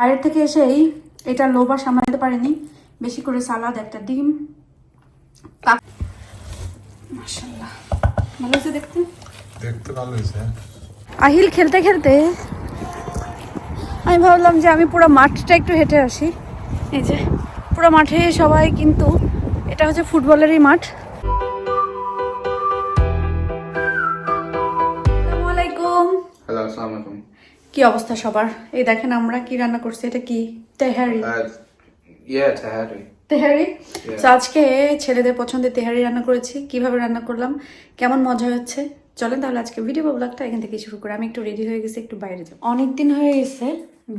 বাইরে থেকে এসেই এটা লোভা সামলাতে পারিনি। বেশি করে সালাদ একটা ডিম। ভালো হয়েছে দেখতে? দেখতে ভালো হয়েছে হ্যাঁ। আহিল খেলতে খেলতে আমি ভাবলাম যে আমি পুরো মাঠটা একটু হেঁটে আসি। এই যে পুরো মাঠে সবাই কিন্তু এটা হচ্ছে ফুটবলেরই মাঠ। আসসালামু আলাইকুম। হ্যালো আসসালামু আলাইকুম। কি অবস্থা সবার? এই দেখেন আমরা কি রান্না করছি এটা কি? তেহারি। তেহারি। তো আজকে ছেলেদের পছন্দের তেহারি রান্না করেছি। কীভাবে রান্না করলাম? কেমন মজা হচ্ছে? চলেন তাহলে আজকে ভিডিও ব্লগটা এখান থেকে শুরু করে। আমি একটু রেডি হয়ে গেছি একটু বাইরে যাব। অনেক দিন হয়ে গেছে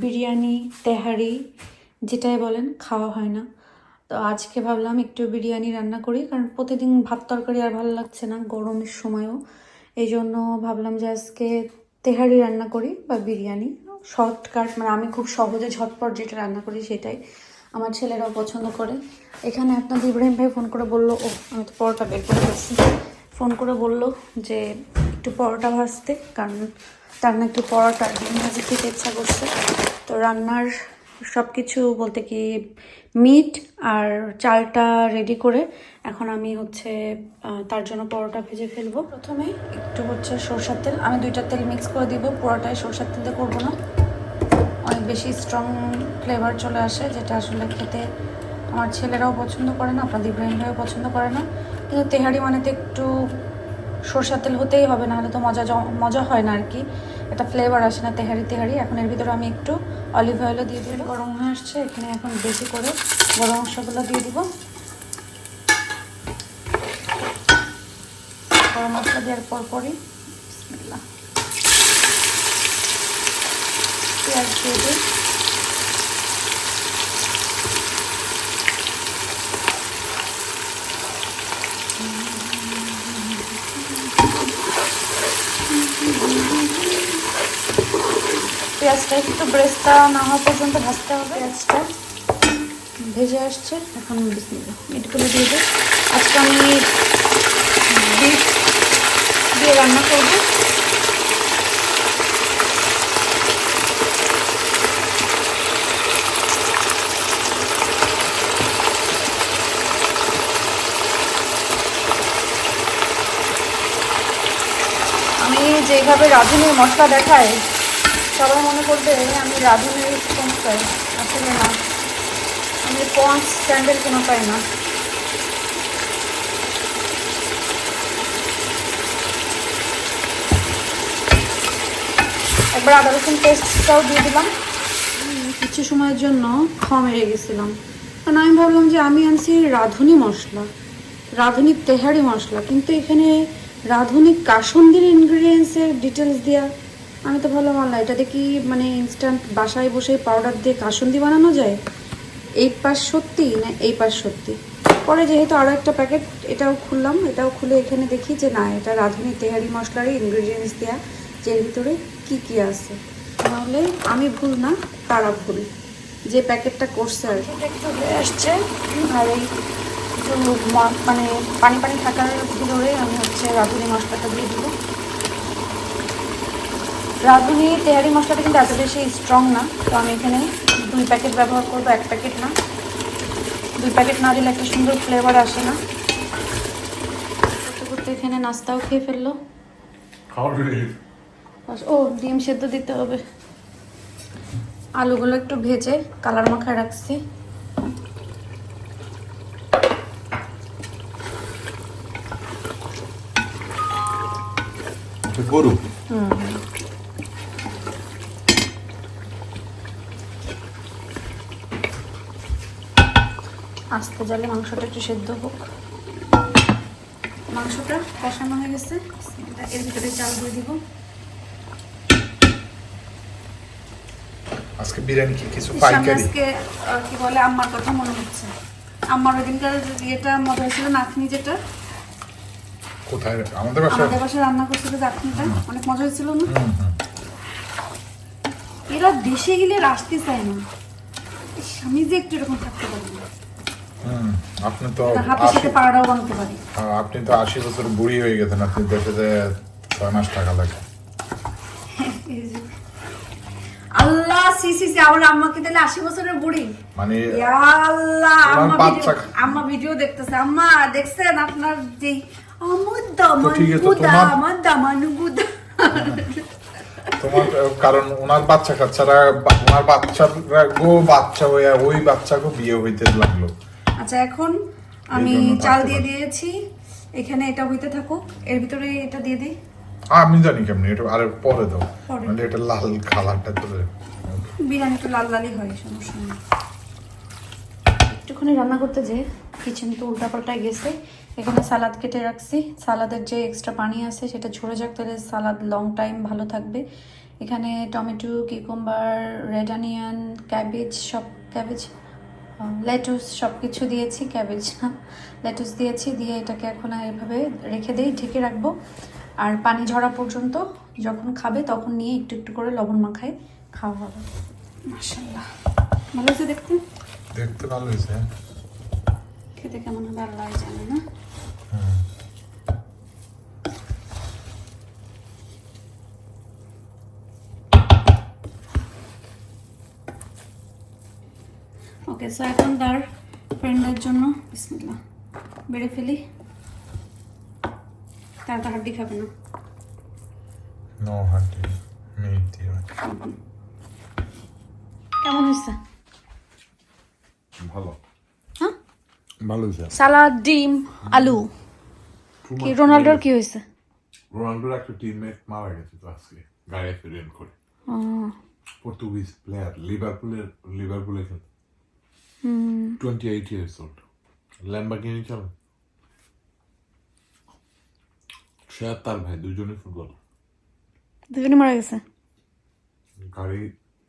বিরিয়ানি তেহারি যেটাই বলেন খাওয়া হয় না। তো আজকে ভাবলাম একটু বিরিয়ানি রান্না করি কারণ প্রতিদিন ভাত তরকারি আর ভালো লাগছে না গরমের সময়ও। এই জন্য ভাবলাম যে আজকে তেহারি রান্না করি বা বিরিয়ানি। শর্টকাট মানে আমি খুব সহজে ঝটপট যেটা রান্না করি সেটাই আমার ছেলেরাও পছন্দ করে। এখানে আপনার ইব্রাহিম ভাই ফোন করে বলল ও আমি তো পরোটা বের করে ফেলছি। ফোন করে বলল যে, একটু পরোটা ভাজতে, কারণ তার না একটু পরোটা ডিম ভাজি খেতে ইচ্ছা করছে। তো রান্নার সব কিছু বলতে কি মিট আর চালটা রেডি করে এখন আমি হচ্ছে তার জন্য পরোটা ভেজে ফেলব। প্রথমে একটু হচ্ছে সরষের তেল, আমি দুইটা তেল মিক্স করে দিব পরোটায় সরষের তেল দিয়ে করব না। অনেক বেশি স্ট্রং ফ্লেভার চলে আসে, যেটা আসলে খেতে আমার ছেলেরাও পছন্দ করে না, আপনাদের ইব্রাহিম পছন্দ করে না। কিন্তু তেহারি মানে তো একটু সরষের তেল হতেই হবে, নাহলে তো মজা মজা হয় না আর কি। একটা ফ্লেভার আসে না, তেহারি তেহারি। এখন এর ভিতরে আমি একটু অলিভ অয়েলও দিয়ে দিই গরম হয়ে আসছে, এখানে এখন বেশি করে গরম মশলাগুলো দিয়ে দিব। গরম মশলা দেওয়ার পর পরই বিসমিল্লাহ। পেঁয়াজ দিয়ে দিই। পেঁয়াজটা একটু ব্রেস্তা না হওয়া পর্যন্ত ভাজতে হবে। পেঁয়াজটা ভেজে আসছে। এখন মিটগুলো দিয়ে দিই আজকে আমি বিট দিয়ে রান্না করব। আমি যেভাবে রাঁধুনির মশলা দেখাই সবাই মনে করবে, আমি রাঁধুনির সমস্যায় আসলে না। আমি পন্স স্ট্যান্ডের কোনো পাই না। একবার আদা রসুন পেস্টটাও দিয়ে দিলাম। কিছু সময়ের জন্য খ মেরে গেছিলাম। কারণ আমি ভাবলাম যে আমি আনছি রাঁধুনি মশলা, রাঁধুনি তেহারি মশলা। কিন্তু এখানে রাঁধুনি কাসন্দির ইনগ্রিডিয়েন্টসের ডিটেলস দেওয়া আমি তো ভাবলাম, আল্লাহ এটাতে কি মানে ইনস্ট্যান্ট বাসায় বসে পাউডার দিয়ে কাসন্দি বানানো যায়? এই পাশ সত্যি না এই পাশ সত্যি? পরে যেহেতু আরও একটা প্যাকেট এটাও খুললাম, এটাও খুলে এখানে দেখি যে না, এটা রাঁধুনি তেহারি মশলারই ইনগ্রিডিয়েন্টস দেওয়া যে ভিতরে কী কী আছে? তাহলে আমি ভুল না, তারা ভুল। যে প্যাকেটটা করছে আর হয়ে আসছে, আর এই মানে পানি পানি থাকার ভিতরে আমি হচ্ছে রাঁধুনি মশলাটা দিয়ে দিব। রাঁধুনি তেহারি মশলাটা কিন্তু এত বেশি স্ট্রং না তো আমি এখানে দুই প্যাকেট ব্যবহার করব এক প্যাকেট না। দুই প্যাকেট না দিলে একটা সুন্দর ফ্লেভার আসে না। করতে করতে এখানে নাস্তাও খেয়ে ফেলল। ও ডিম সেদ্ধ দিতে হবে। আলুগুলো একটু ভেজে কালার মাখায় রাখছি। গরু? আস্তে জালে মাংসটা একটু সেদ্ধ হোক। মাংসটা কষানো হয়ে গেছে। এর ভিতরে চাল দিয়ে দিব। আজকে বিরিয়ানি কি কিছু? পাইকারি? আজকে কি বলে আম্মার কথা মনে হচ্ছে। আম্মার ওই দিনকার ইয়েটা মজা হয়েছিল নাতনি যেটা। কোথায়? আমাদের বাসায়? আমাদের বাসায় রান্না করছিল চাটনিটা অনেক মজা হয়েছিল না। এরা দেশে গেলে আসতে চায় না। স্বামী যে একটু এরকম থাকতে পারে না। হুম, আপনি তো হাতের সাথে পাড়াও বানাতে পারি। আহ, আপনি তো আশি বছর বুড়ি হয়ে গেছেন আপনি দেশে যে ছয় মাস টাকা লাগে। আল্লাহ সি সি সি আমার আম্মাকে তাহলে আশি বছরের বুড়ি? মানে আল্লাহ আম্মা ভিডিও আম্মা ভিডিও দেখতেছে। আম্মা দেখছেন আপনার যে আমার দামান গুদা আমার দামান গুদা তোমার কারণ ওনার বাচ্চা কাচ্চারা ওনার বাচ্চারা গো বাচ্চা হয়ে ওই বাচ্চাকে বিয়ে হইতে লাগল। আচ্ছা এখন আমি চাল দিয়ে দিয়েছি। এখানে এটা হইতে থাকুক। এর ভিতরে এটা দিয়ে দিই। আমি জানি কেমনি এটা আরে পরে দাও। মানে এটা লাল কালারটা তোলে বিরিয়ানি তো লাল লালই হয় সমস্যা নেই। একটুখানি রান্না করতে যে কিচেন তো উল্টাপাল্টায় গেছে। এখানে সালাদ কেটে রাখছি। সালাদের যে এক্সট্রা পানি আছে সেটা ঝরে যাক তাহলে সালাদ লং টাইম ভালো থাকবে। এখানে tomato cucumber red onion cabbage সব ক্যাবেজ লেটুস সব কিছু দিয়েছি ক্যাবেজ না লেটুস দিয়েছি দিয়ে এটাকে এখন এভাবে রেখে দেই ঢেকে রাখব। আর পানি ঝরা পর্যন্ত যখন খাবে তখন নিয়ে একটু একটু করে লবণ মাখায় খাওয়া হবে। মাসাল্লাহ ভালো হয়েছে দেখতে? দেখতে ভালো হয়েছে। হ্যাঁ? খেতে কেমন হবে আল্লাহ জানে না। ওকে সো এখন তার ফ্রেন্ডের জন্য বিসমিল্লাহ বেড়ে ফেলি। তার তো হাড্ডি খাবে না। নো হান্টি মিট দিয়ে কেমন হয়েছে? ভালো। হ্যাঁ? ভালো হয়েছে। সালাদ ডিম আলু। কি রোনাল্ডোর কি হয়েছে? রোনাল্ডোর একটা টিমমেট মারা গেছে তো আজকে করে। পর্তুগিজ প্লেয়ার লিভারপুলের লিভারপুলে খেলে twenty eight years old Lamborghini চলে সে আর তার ভাই দুজনে ফুটবল দুজনে মারা গেছে? গাড়ি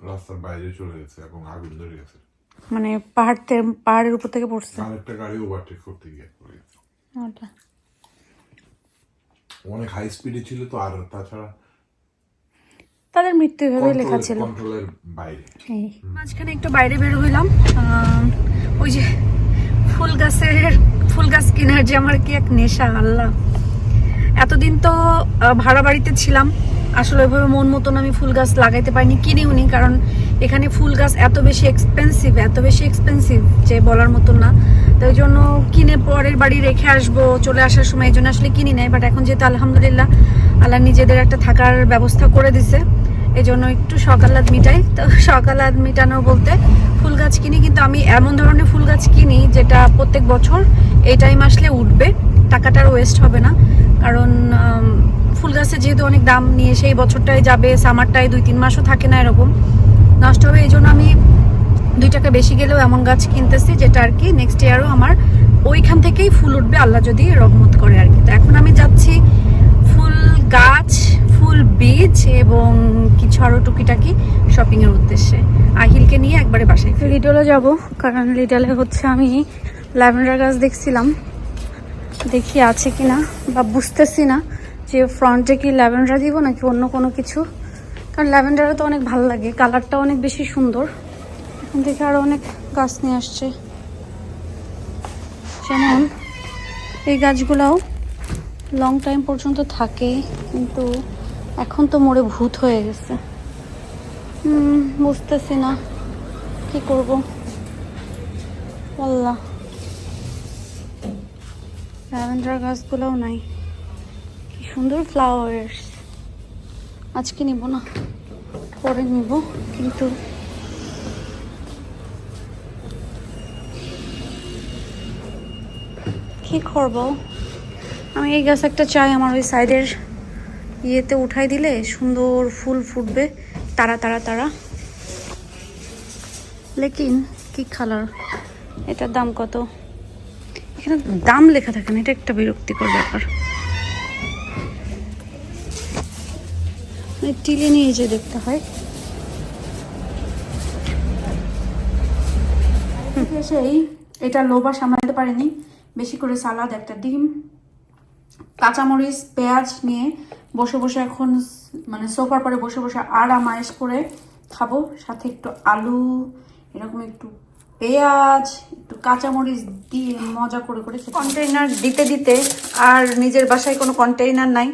রাস্তার বাইরে চলে গেছে এবং আগুন ধরে গেছে। মানে পাহাড় পাহাড়ের উপর থেকে পড়ছে? আরেকটা গাড়ি ওভারটেক করতে গিয়ে পড়ে গেছে। অনেক হাই স্পিডে ছিল তো আর তাছাড়া তাদের মৃত্যু এভাবে লেখা ছিল। কন্ট্রোলের বাইরে। এই। মাঝখানে একটু বাইরে বের হইলাম। ওই যে ফুল গাছের ফুল গাছ কেনার যে আমার কি এক নেশা আল্লাহ। এতদিন তো ভাড়া বাড়িতে ছিলাম। আসলে ওইভাবে মন মতন আমি ফুল গাছ লাগাইতে পারিনি কিনেও নি কারণ এখানে ফুল গাছ এত বেশি এক্সপেন্সিভ এত বেশি এক্সপেন্সিভ যে বলার মতন না। তো ওই জন্য কিনে পরের বাড়ি রেখে আসব চলে আসার সময় এই জন্য আসলে কিনি নাই বাট এখন যেহেতু আলহামদুলিল্লাহ আল্লাহ নিজেদের একটা থাকার ব্যবস্থা করে দিছে। এই জন্য একটু সকালাদ মিটাই। তো সকাল সকালাদ মিটানো বলতে ফুল গাছ কিনি, কিন্তু আমি এমন ধরনের ফুল গাছ কিনি যেটা প্রত্যেক বছর এই টাইম আসলে উঠবে। টাকাটার ওয়েস্ট হবে না। কারণ ফুল গাছে যেহেতু অনেক দাম নিয়ে সেই বছরটায় যাবে সামারটায় দুই তিন মাসও থাকে না এরকম। নষ্ট হবে এই জন্য আমি দুই টাকা বেশি গেলেও এমন গাছ কিনতেছি যেটা আর কি নেক্সট ইয়ারও আমার ওইখান থেকেই ফুল উঠবে, আল্লাহ যদি রহমত করে আর কি। তো এখন আমি যাচ্ছি ফুল গাছ ফুল বীজ এবং কিছু আরও টুকিটাকি শপিং এর উদ্দেশ্যে। আহিলকে নিয়ে একবারে বাসায় লিডলে যাব, কারণ লিডলে হচ্ছে আমি ল্যাভেন্ডার গাছ দেখছিলাম। দেখি আছে কিনা বা বুঝতেছি না যে ফ্রন্টে কি ল্যাভেন্ডার দিব নাকি অন্য কোনো কিছু। কারণ ল্যাভেন্ডারও তো অনেক ভালো লাগে কালারটা অনেক বেশি সুন্দর। এখন থেকে আরও অনেক গাছ নিয়ে আসছে। যেমন এই গাছগুলাও লং টাইম পর্যন্ত থাকে, কিন্তু এখন তো মরে ভূত হয়ে গেছে। বুঝতেছি না। কি করব? আল্লাহ। ল্যাভেন্ডার গাছগুলোও নাই। কি সুন্দর ফ্লাওয়ার্স। আজকে নিব না, পরে নিব, কিন্তু কি করব? আমি এই গাছ একটা চাই, আমার ওই সাইডের ইয়েতে উঠাই দিলে সুন্দর ফুল ফুটবে। তারা তারা তারা। লেকিন, কি কালার এটার দাম কত? এখানে দাম লেখা থাকে না, এটা একটা বিরক্তিকর ব্যাপার। টিলে নিয়ে যে দেখতে হয়। সেই এটা লোভা সামলাতে পারেনি। বেশি করে সালাদ একটা ডিম, কাঁচামরিচ, পেঁয়াজ নিয়ে বসে বসে এখন মানে সোফার পরে বসে বসে আরাম আয়েস করে খাব। সাথে একটু আলু এরকম একটু পেঁয়াজ একটু কাঁচামরিচ দিয়ে মজা করে করে কন্টেইনার দিতে দিতে আর নিজের বাসায় কোনো কন্টেইনার নাই।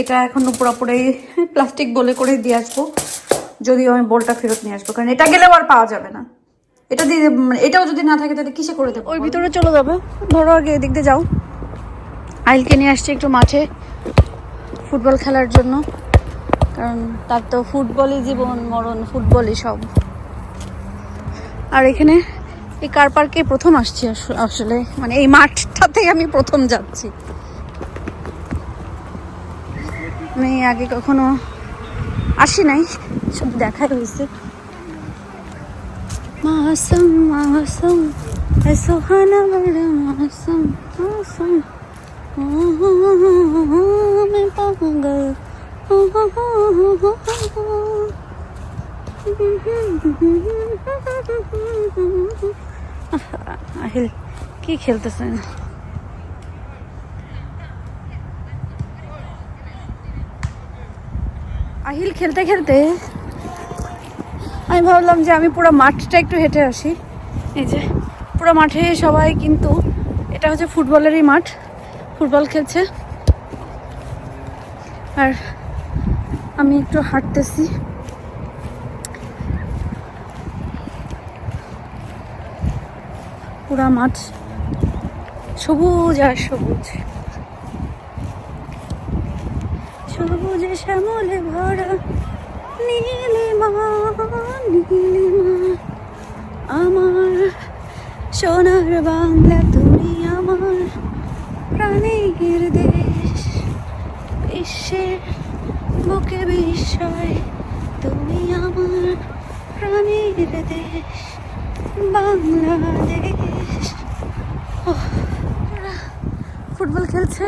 এটা এখন পুরোপুরি প্লাস্টিক বলে করে দিয়ে আসব। যদিও আমি বলটা ফেরত নিয়ে আসব কারণ এটা গেলেও আর পাওয়া যাবে না। এটা দিয়ে মানে এটাও যদি না থাকে তাহলে কিসে করে দেবো ওই ভিতরে চলে যাবে। ধরো আগে এদিক দিয়ে যাও। আইলকে নিয়ে আসছি একটু মাঠে। ফুটবল খেলার জন্য, কারণ তার তো ফুটবলই জীবন, মরণ, ফুটবলই সব। আর এখানে এই কার পার্কে প্রথম আসছি আস- আসলে। মানে এই মাঠটা থেকে আমি প্রথম যাচ্ছি। আমি আগে কখনো আসি নাই সব দেখাই হয়েছে। মাসুম মাসুম সুহানা বড়া মাসুম মাসুম। मैं पागल আহিল কি খেলতেছেন আহিল খেলতে খেলতে আমি ভাবলাম যে আমি পুরো মাঠটা একটু হেঁটে আসি এই যে পুরো মাঠে সবাই কিন্তু এটা হচ্ছে ফুটবলেরই মাঠ ফুটবল খেলছে। আর আমি একটু হাঁটতেছি। পুরা মাঠ সবুজ আর সবুজ। সবুজে শ্যামলে ভরা নীলিমা নীলিমা আমার সোনার বাংলা, তুমি আমার। প্রাণীর দেশ বিশ্বের বুকে বিস্ময় তুমি আমার প্রাণীর দেশ বাংলাদেশ ফুটবল খেলছে।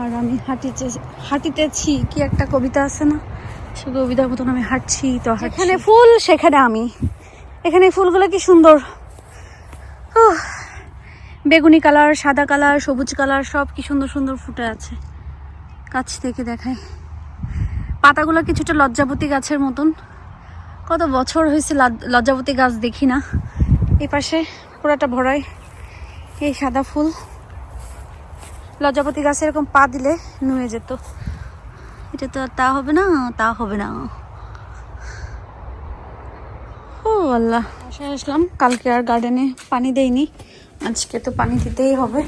আর আমি হাঁটিতে, হাঁটিতেছি, কি একটা কবিতা আছে না? সে কবিতার মতন আমি হাঁটছি, তো এখানে ফুল, সেখানে আমি। এখানে ফুলগুলো কি সুন্দর? বেগুনি কালার, সাদা কালার, সবুজ কালার সব কি সুন্দর সুন্দর ফুটে আছে। কাছ থেকে দেখায় পাতাগুলো কিছুটা লজ্জাপতি গাছের মতন। কত বছর হয়েছে লজ্জাপতি গাছ দেখি না। এই পাশে পুরাটা ভরাই এই সাদা ফুল। লজ্জাপতি গাছে এরকম পা দিলে নুয়ে যেত। এটা তো তা হবে না, তা হবে না। ও আল্লাহ। আসলাম, কালকে আর গার্ডেনে পানি দেইনি। আজকে তো পানি দিতেই হবে।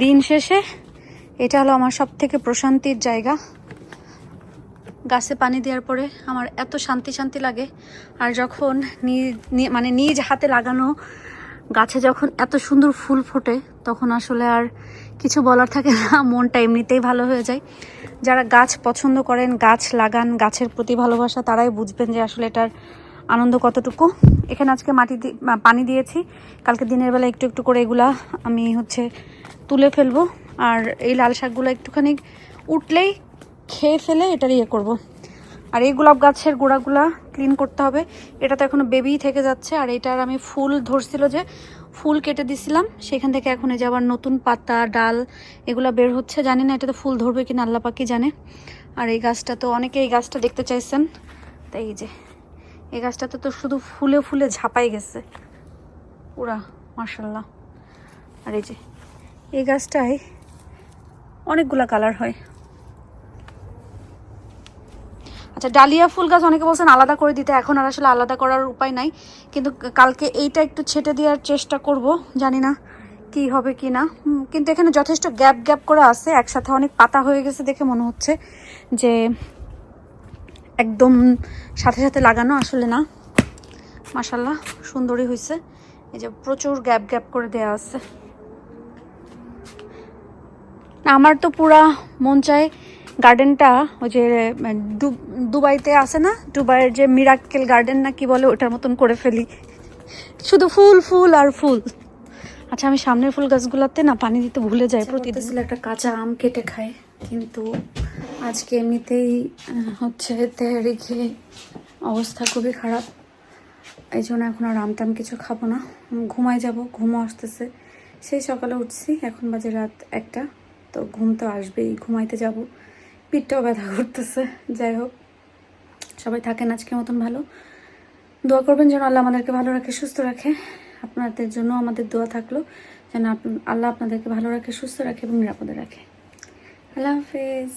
দিন শেষে এটা হলো আমার সব থেকে প্রশান্তির জায়গা। গাছে পানি দেওয়ার পরে আমার এত শান্তি শান্তি লাগে। আর যখন মানে নিজ হাতে লাগানো গাছে যখন এত সুন্দর ফুল ফোটে, তখন আসলে আর কিছু বলার থাকে না, মনটা এমনিতেই ভালো হয়ে যায়। যারা গাছ পছন্দ করেন, গাছ লাগান, গাছের প্রতি ভালোবাসা, তারাই বুঝবেন যে আসলে এটার আনন্দ কতটুকু। এখানে আজকে মাটি পানি দিয়েছি। কালকে দিনের বেলা একটু একটু করে এগুলা আমি হচ্ছে তুলে ফেলব। আর এই লাল শাকগুলো একটুখানি উঠলেই খেয়ে ফেলে এটার ইয়ে করব। আর এই গোলাপ গাছের গোড়াগুলা ক্লিন করতে হবে। এটা তো এখনও বেবি থেকে যাচ্ছে। আর এটার আমি ফুল ধরছিল যে ফুল কেটে দিছিলাম। সেখান থেকে এখন এই যে আবার নতুন পাতা, ডাল এগুলো বের হচ্ছে। জানি না, এটা তো ফুল ধরবে কিনা, আল্লাহ পাকি জানে। আর এই গাছটা তো অনেকে এই গাছটা দেখতে চাইছেন। তাই এই যে, এই গাছটাতে তো শুধু ফুলে ফুলে ঝাপাই গেছে। পুরা মার্শাল্লাহ আর এই যে, এই গাছটায় অনেকগুলা কালার হয়। আচ্ছা ডালিয়া ফুল গাছ অনেকে বলছেন আলাদা করে দিতে, এখন আর আসলে আলাদা করার উপায় নাই। কিন্তু কালকে এইটা একটু ছেটে দেওয়ার চেষ্টা করব, জানি না কি হবে কি না। কিন্তু এখানে যথেষ্ট গ্যাপ গ্যাপ করে আছে, একসাথে অনেক পাতা হয়ে গেছে দেখে মনে হচ্ছে যে একদম সাথে সাথে লাগানো আসলে না। মাসাল্লাহ সুন্দরই হয়েছে এই যে প্রচুর গ্যাপ গ্যাপ করে দেয়া আছে। আমার তো পুরা মন চায় গার্ডেনটা ওই যে দুবাইতে আছে না? দুবাইয়ের যে মিরাক্কেল গার্ডেন না কি বলে ওটার মতন করে ফেলি। শুধু ফুল ফুল আর ফুল। আচ্ছা আমি সামনের ফুল গাছগুলোতে না পানি দিতে ভুলে যাই প্রতিদিন। একটা কাঁচা আম কেটে খাই কিন্তু আজকে এমনিতেই হচ্ছে তেহারি খেয়ে অবস্থা খুবই খারাপ। এই জন্য এখন আর আম টাম কিছু খাব না। ঘুমায় যাব ঘুমও আসতেছে। সেই সকালে উঠছি এখন বাজে রাত একটা তো ঘুম তো আসবেই ঘুমাইতে যাব। পিঠটাও ব্যথা করতেছে। যাই হোক, সবাই থাকেন আজকের মতন ভালো। দোয়া করবেন যেন আল্লাহ আমাদেরকে ভালো রাখে, সুস্থ রাখে। আপনাদের জন্য আমাদের দোয়া থাকল, যেন আল্লাহ আপনাদেরকে ভালো রাখে, সুস্থ রাখে এবং নিরাপদে রাখে। আল্লাহ হাফেজ।